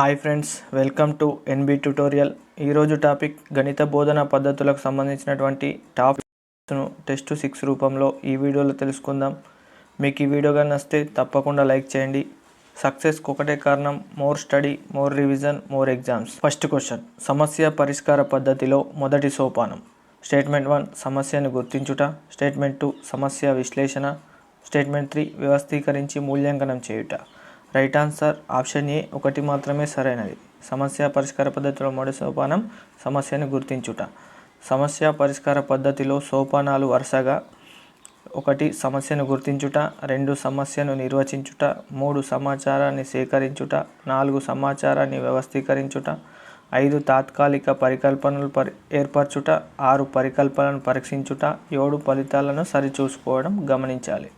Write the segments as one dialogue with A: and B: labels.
A: Hi friends welcome to NB tutorial. ఈరోజు topic గణిత బోధన పద్ధతులకు సంబంధించినటువంటి టాపిక్స్ను టెస్ట్ సిక్స్ రూపంలో ఈ వీడియోలో తెలుసుకుందాం. మీకు ఈ వీడియో కానీ నచ్చితే తప్పకుండా లైక్ చేయండి. సక్సెస్కి ఒకటే కారణం more study more revision more exams. First question సమస్య పరిష్కార పద్ధతిలో మొదటి సోపానం. స్టేట్మెంట్ వన్ సమస్యను గుర్తించుట. స్టేట్మెంట్ టూ సమస్య విశ్లేషణ. స్టేట్మెంట్ త్రీ వ్యవస్థీకరించి మూల్యాంకనం చేయుట. రైట్ ఆన్సర్ ఆప్షన్ ఏ ఒకటి మాత్రమే సరైనది. సమస్య పరిష్కార పద్ధతిలో మొదటి సోపానం సమస్యను గుర్తించుట. సమస్య పరిష్కార పద్ధతిలో సోపానాలు వరుసగా ఒకటి సమస్యను గుర్తించుట రెండు సమస్యను నిర్వచించుట మూడు సమాచారాన్ని సేకరించుట నాలుగు సమాచారాన్ని వ్యవస్థీకరించుట ఐదు తాత్కాలిక పరికల్పనలు పరి ఏర్పరచుట ఆరు పరికల్పనలను పరీక్షించుట ఏడు ఫలితాలను సరిచూసుకోవడం గమనించాలి.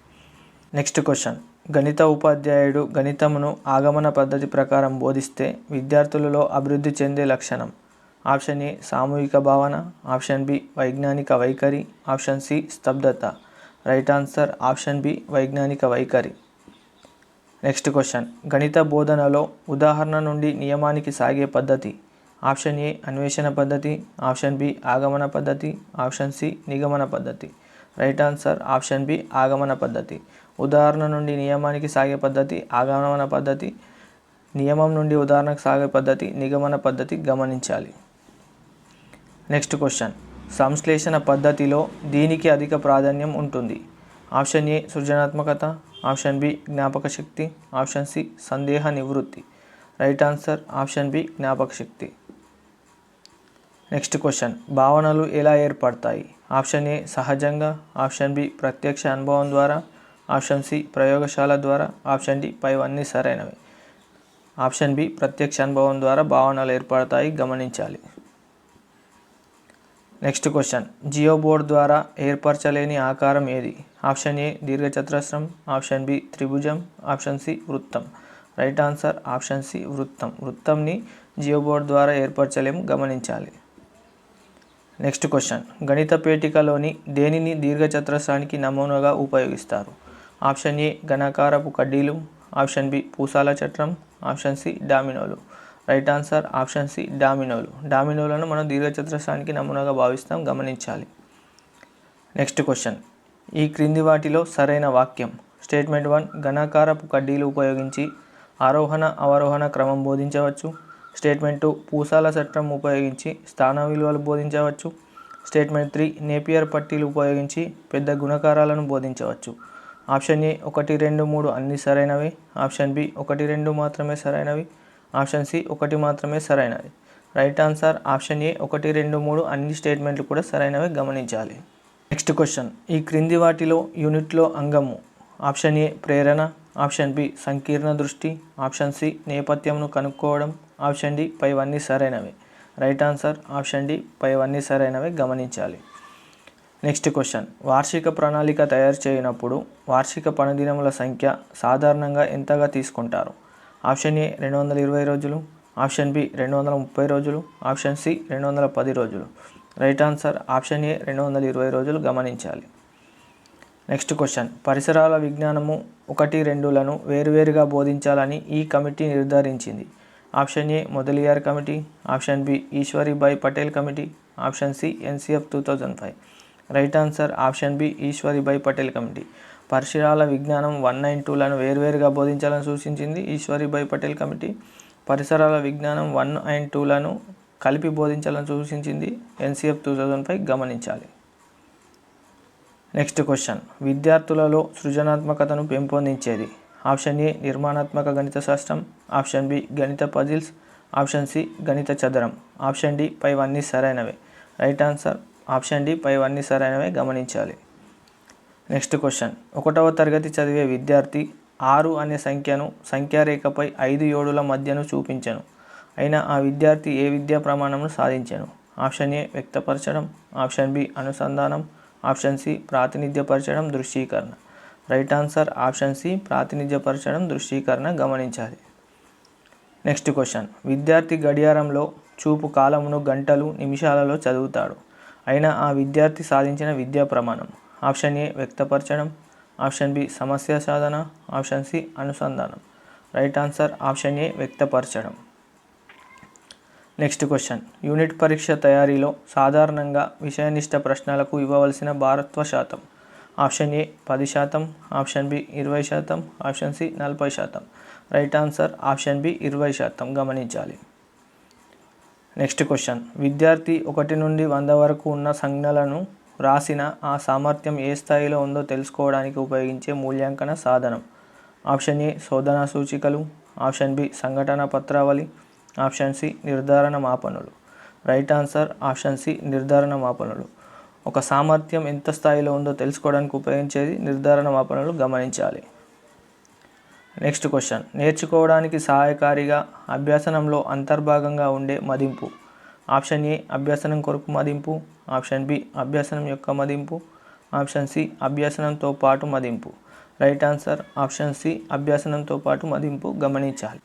A: Next question. గణిత ఉపాధ్యాయుడు గణితమును ఆగమన పద్ధతి ప్రకారం బోధిస్తే విద్యార్థులలో అభివృద్ధి చెందే లక్షణం. ఆప్షన్ ఏ సామూహిక భావన. ఆప్షన్ బి వైజ్ఞానిక వైఖరి. ఆప్షన్ సి స్తబ్దత. రైట్ ఆన్సర్ ఆప్షన్ బి వైజ్ఞానిక వైఖరి. Next question. గణిత బోధనలో ఉదాహరణ నుండి నియమానికి సాగే పద్ధతి. ఆప్షన్ ఏ అన్వేషణ పద్ధతి. ఆప్షన్ బి ఆగమన పద్ధతి. ఆప్షన్ సి నిగమన పద్ధతి. రైట్ ఆన్సర్ ఆప్షన్ బి ఆగమన పద్ధతి. ఉదాహరణ నుండి నియమానికి సాగే పద్ధతి ఆగమన పద్ధతి నియమం నుండి ఉదాహరణకు సాగే పద్ధతి నిగమన పద్ధతి గమనించాలి. Next question. సంశ్లేషణ పద్ధతిలో దీనికి అధిక ప్రాధాన్యం ఉంటుంది. ఆప్షన్ ఏ సృజనాత్మకత ఆప్షన్ బి జ్ఞాపక శక్తి ఆప్షన్ సి సందేహ నివృత్తి. రైట్ ఆన్సర్ ఆప్షన్ బి జ్ఞాపక శక్తి. Next question. భావనలు ఎలా ఏర్పడతాయి? ఆప్షన్ ఏ సహజంగా. ఆప్షన్ బి ప్రత్యక్ష అనుభవం ద్వారా. ఆప్షన్ సి ప్రయోగశాల ద్వారా. ఆప్షన్ డి పైవన్నీ సరైనవి. ఆప్షన్ బి ప్రత్యక్ష అనుభవం ద్వారా భావనలు ఏర్పడతాయి. గమనించాలి. Next question. జియో బోర్డ్ ద్వారా ఏర్పరచలేని ఆకారం ఏది? ఆప్షన్ ఏ దీర్ఘచతురస్రం. ఆప్షన్ బి త్రిభుజం. ఆప్షన్ సి వృత్తం. రైట్ ఆన్సర్ ఆప్షన్ సి వృత్తం. వృత్తంని జియో బోర్డ్ ద్వారా ఏర్పరచలేము. గమనించాలి. నెక్స్ట్ క్వశ్చన్ గణిత పేటికలోని దేనిని దీర్ఘచతురస్రానికి నమూనాగా ఉపయోగిస్తారు? ఆప్షన్ ఏ ఘనాకారపు కడ్డీలు. ఆప్షన్ బి పూసాల చట్రం. ఆప్షన్ సి డామినోలు. రైట్ ఆన్సర్ ఆప్షన్ సి డామినోలు. డామినోలను మనం దీర్ఘచతురస్రానికి నమూనాగా భావిస్తాం గమనించాలి. నెక్స్ట్ క్వశ్చన్ ఈ క్రింది వాటిలో సరైన వాక్యం. స్టేట్మెంట్ వన్ ఘనాకారపు కడ్డీలు ఉపయోగించి ఆరోహణ అవరోహణ క్రమం బోధించవచ్చు. స్టేట్మెంట్ టూ పూసాల చట్టం ఉపయోగించి స్థాన విలువలు బోధించవచ్చు. స్టేట్మెంట్ త్రీ నేపియర్ పట్టీలు ఉపయోగించి పెద్ద గుణకారాలను బోధించవచ్చు. ఆప్షన్ ఏ ఒకటి రెండు మూడు అన్ని సరైనవి. ఆప్షన్ బి ఒకటి రెండు మాత్రమే సరైనవి. ఆప్షన్ సి ఒకటి మాత్రమే సరైనది. రైట్ ఆన్సర్ ఆప్షన్ ఏ ఒకటి రెండు మూడు అన్ని స్టేట్మెంట్లు కూడా సరైనవి గమనించాలి. నెక్స్ట్ క్వశ్చన్ ఈ క్రింది వాటిలో యూనిట్లో అంగము. ఆప్షన్ ఏ ప్రేరణ. ఆప్షన్ బి సంకీర్ణ దృష్టి. ఆప్షన్ సి నేపథ్యంను కనుక్కోవడం. ఆప్షన్ డి పైవన్నీ సరైనవి. రైట్ ఆన్సర్ ఆప్షన్ డి పైవన్నీ సరైనవి గమనించాలి. Next question. వార్షిక ప్రణాళిక తయారు చేయనప్పుడు వార్షిక పనిదినముల సంఖ్య సాధారణంగా ఎంతగా తీసుకుంటారు? ఆప్షన్ ఏ రెండు వందల ఇరవై రోజులు ఆప్షన్ బి రెండు వందల ముప్పై రోజులు ఆప్షన్ సి రెండు వందల పది రోజులు. రైట్ ఆన్సర్ ఆప్షన్ ఏ రెండు వందల ఇరవై రోజులు గమనించాలి. Next question. పరిసరాల విజ్ఞానము ఒకటి రెండులను వేరువేరుగా బోధించాలని ఈ committee నిర్ధారించింది. Option A Mudaliar committee option B Eshwaribai Patel committee option C NCF two thousand five. Right answer option B Eshwaribai Patel committee. పరిసరాల విజ్ఞానం వన్ నైన్ టూలను వేరువేరుగా బోధించాలని సూచించింది ఈశ్వరీబాయి పటేల్ కమిటీ. పరిసరాల విజ్ఞానం వన్ అండ్ టూలను కలిపి బోధించాలని సూచించింది ఎన్సిఎఫ్ టూ థౌజండ్ ఫైవ్ గమనించాలి. Next question. విద్యార్థులలో సృజనాత్మకతను పెంపొందించేది. ఆప్షన్ ఏ నిర్మాణాత్మక గణిత శాస్త్రం ఆప్షన్ బి గణిత పజిల్స్ ఆప్షన్ సి గణిత చదరం. ఆప్షన్ డి పైవన్నీ సరైనవే. రైట్ ఆన్సర్ ఆప్షన్ డి పైవన్నీ సరైనవే గమనించాలి. Next question. ఒకటవ తరగతి చదివే విద్యార్థి ఆరు అనే సంఖ్యను సంఖ్యారేఖపై ఐదు ఏడుల మధ్యను చూపించను. అయినా ఆ విద్యార్థి ఏ విద్యా ప్రమాణమును సాధించను? ఆప్షన్ ఏ వ్యక్తపరచడం ఆప్షన్ బి అనుసంధానం ఆప్షన్ సి ప్రాతినిధ్యపరచడం దృశ్యీకరణ. రైట్ ఆన్సర్ ఆప్షన్ సి ప్రాతినిధ్యపరచడం దృశ్యీకరణ గమనించాలి. Next question. విద్యార్థి గడియారంలో చూపు కాలమును గంటలు నిమిషాలలో చదువుతాడు. అయినా ఆ విద్యార్థి సాధించిన విద్యా ప్రమాణం. ఆప్షన్ ఏ వ్యక్తపరచడం. ఆప్షన్ బి సమస్య సాధన. ఆప్షన్ సి అనుసంధానం. Right answer option A వ్యక్తపరచడం. Next question. Unit పరీక్ష తయారీలో సాధారణంగా విషయనిష్ట ప్రశ్నలకు ఇవ్వవలసిన భారత్వ శాతం. ఆప్షన్ ఏ పది శాతం ఆప్షన్ బి ఇరవై శాతం ఆప్షన్ సి నలభై శాతం. రైట్ ఆన్సర్ ఆప్షన్ బి ఇరవై శాతం. గమనించాలి. Next question. విద్యార్థి ఒకటి నుండి వంద వరకు ఉన్న సంజ్ఞలను రాసిన ఆ సామర్థ్యం ఏ స్థాయిలో ఉందో తెలుసుకోవడానికి ఉపయోగించే మూల్యాంకన సాధనం. ఆప్షన్ ఏ శోధన సూచికలు ఆప్షన్ బి సంఘటన పత్రావళి ఆప్షన్ సి నిర్ధారణ మాపనులు. రైట్ ఆన్సర్ ఆప్షన్ సి నిర్ధారణ మాపనులు. ఒక సామర్థ్యం ఎంత స్థాయిలో ఉందో తెలుసుకోవడానికి ఉపయోగించేది నిర్ధారణ మాపనలు గమనించాలి. Next question. నేర్చుకోవడానికి సహాయకారిగా అభ్యసనంలో అంతర్భాగంగా ఉండే మదింపు. ఆప్షన్ ఏ అభ్యసనం కొరకు మదింపు. ఆప్షన్ బి అభ్యసనం యొక్క మదింపు. ఆప్షన్ సి అభ్యసనంతో పాటు మదింపు. రైట్ ఆన్సర్ ఆప్షన్ సి అభ్యసనంతో పాటు మదింపు గమనించాలి.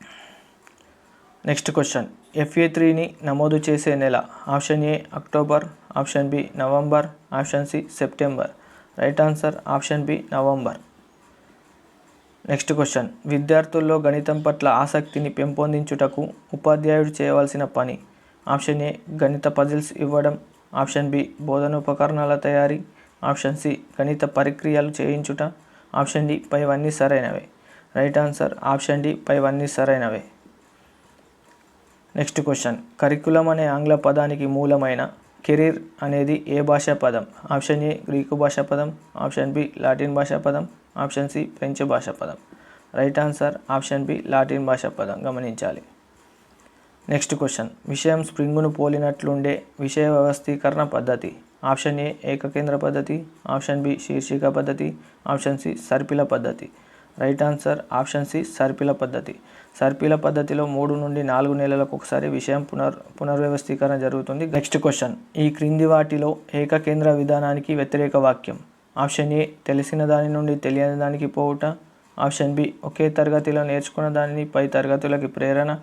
A: నెక్స్ట్ క్వశ్చన్ ఎఫ్ఏ త్రీని నమోదు చేసే నెల. Option A October option B November option C September right answer option B November next question విద్యార్థుల్లో గణితం పట్ల ఆసక్తిని పెంపొందించుటకు ఉపాధ్యాయుడు చేయవలసిన పని. ఆప్షన్ ఏ గణిత పజిల్స్ ఇవ్వడం. ఆప్షన్ బి బోధనోపకరణాల తయారీ. ఆప్షన్ సి గణిత పరిక్రియలు చేయించుట. ఆప్షన్ డి పైవన్నీ సరైనవే. రైట్ ఆన్సర్ ఆప్షన్ డి పైవన్నీ సరైనవే. నెక్స్ట్ క్వశ్చన్ కరికులం అనే ఆంగ్ల పదానికి మూలమైన కెరీర్ అనేది ఏ భాషా పదం? ఆప్షన్ ఏ గ్రీకు భాషా పదం. ఆప్షన్ బి లాటిన్ భాషా పదం. ఆప్షన్ సి ఫ్రెంచ్ భాషా పదం. Right answer option B Latin భాషా పదం. గమనించాలి. నెక్స్ట్ క్వశ్చన్ విషయం స్ప్రింగును పోలినట్లుండే విషయ వ్యవస్థీకరణ పద్ధతి. ఆప్షన్ ఏ ఏకకేంద్ర పద్ధతి. ఆప్షన్ బి శీర్షిక పద్ధతి. ఆప్షన్ సి సర్పిల పద్ధతి. రైట్ ఆన్సర్ ఆప్షన్ సి సర్పిల పద్ధతి. సర్పిల పద్ధతిలో మూడు నుండి నాలుగు నెలలకు ఒకసారి విషయం పునర్ పునర్వ్యవస్థీకరణ జరుగుతుంది. Next question. ఈ క్రింది వాటిలో ఏకకేంద్ర విధానానికి వ్యతిరేక వాక్యం. ఆప్షన్ ఏ తెలిసిన దాని నుండి తెలియని దానికి పోవుట. ఆప్షన్ బి ఒకే తరగతిలో నేర్చుకున్న దానిని పై తరగతులకి ప్రేరణ.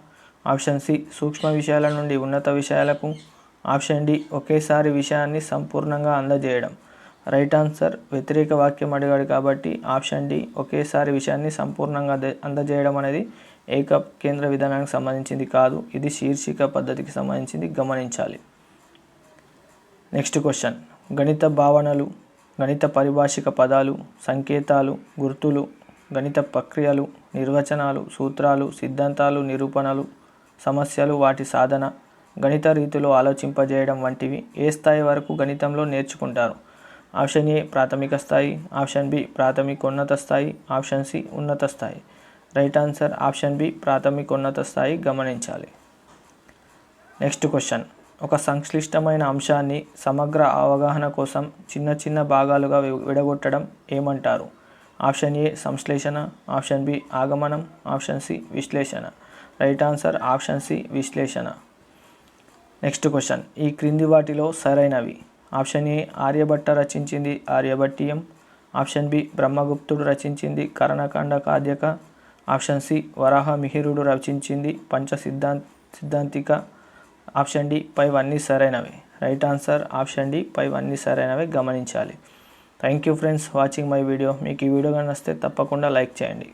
A: ఆప్షన్ సి సూక్ష్మ విషయాల నుండి ఉన్నత విషయాలకు. ఆప్షన్ డి ఒకేసారి విషయాన్ని సంపూర్ణంగా అందజేయడం. రైట్ ఆన్సర్ వ్యతిరేక వాక్యం అడిగాడు కాబట్టి ఆప్షన్ డి ఒకేసారి విషయాన్ని సంపూర్ణంగా అదే- అందజేయడం అనేది ఏక కేంద్ర విధానానికి సంబంధించింది కాదు. ఇది శీర్షిక పద్ధతికి సంబంధించింది. గమనించాలి. Next question. గణిత భావనలు గణిత పరిభాషిక పదాలు సంకేతాలు గుర్తులు గణిత ప్రక్రియలు నిర్వచనాలు సూత్రాలు సిద్ధాంతాలు నిరూపణలు సమస్యలు వాటి సాధన గణిత రీతిలో ఆలోచింపజేయడం వంటివి ఏ స్థాయి వరకు గణితంలో నేర్చుకుంటారు? ఆప్షన్ ఏ ప్రాథమిక స్థాయి ఆప్షన్ బి ప్రాథమికోన్నత స్థాయి ఆప్షన్ సి ఉన్నత స్థాయి. రైట్ ఆన్సర్ ఆప్షన్ బి ప్రాథమికోన్నత స్థాయి గమనించాలి. నెక్స్ట్ క్వశ్చన్ ఒక సంక్లిష్టమైన అంశాన్ని సమగ్ర అవగాహన కోసం చిన్న చిన్న భాగాలుగా విడగొట్టడం ఏమంటారు? ఆప్షన్ ఏ సంశ్లేషణ. ఆప్షన్ బి ఆగమనం. ఆప్షన్ సి విశ్లేషణ. రైట్ ఆన్సర్ ఆప్షన్ సి విశ్లేషణ. నెక్స్ట్ క్వశ్చన్ ఈ క్రింది వాటిలో సరైనవి. ఆప్షన్ ఏ ఆర్యభట్ట రచించింది ఆర్యభట్టీయం. ఆప్షన్ బి బ్రహ్మగుప్తుడు రచించింది కరణకాండ కాద్యక. ఆప్షన్ సి వరాహ మిహిరుడు రచించింది. పంచ సిద్ధాంత సిద్ధాంతిక ఆప్షన్ డి పైవన్నీ సరైనవే. రైట్ ఆన్సర్ ఆప్షన్ డి పైవన్నీ సరైనవే గమనించాలి. Thank you friends watching my video. మీకు ఈ వీడియో కానీ వస్తే తప్పకుండా లైక్ చేయండి.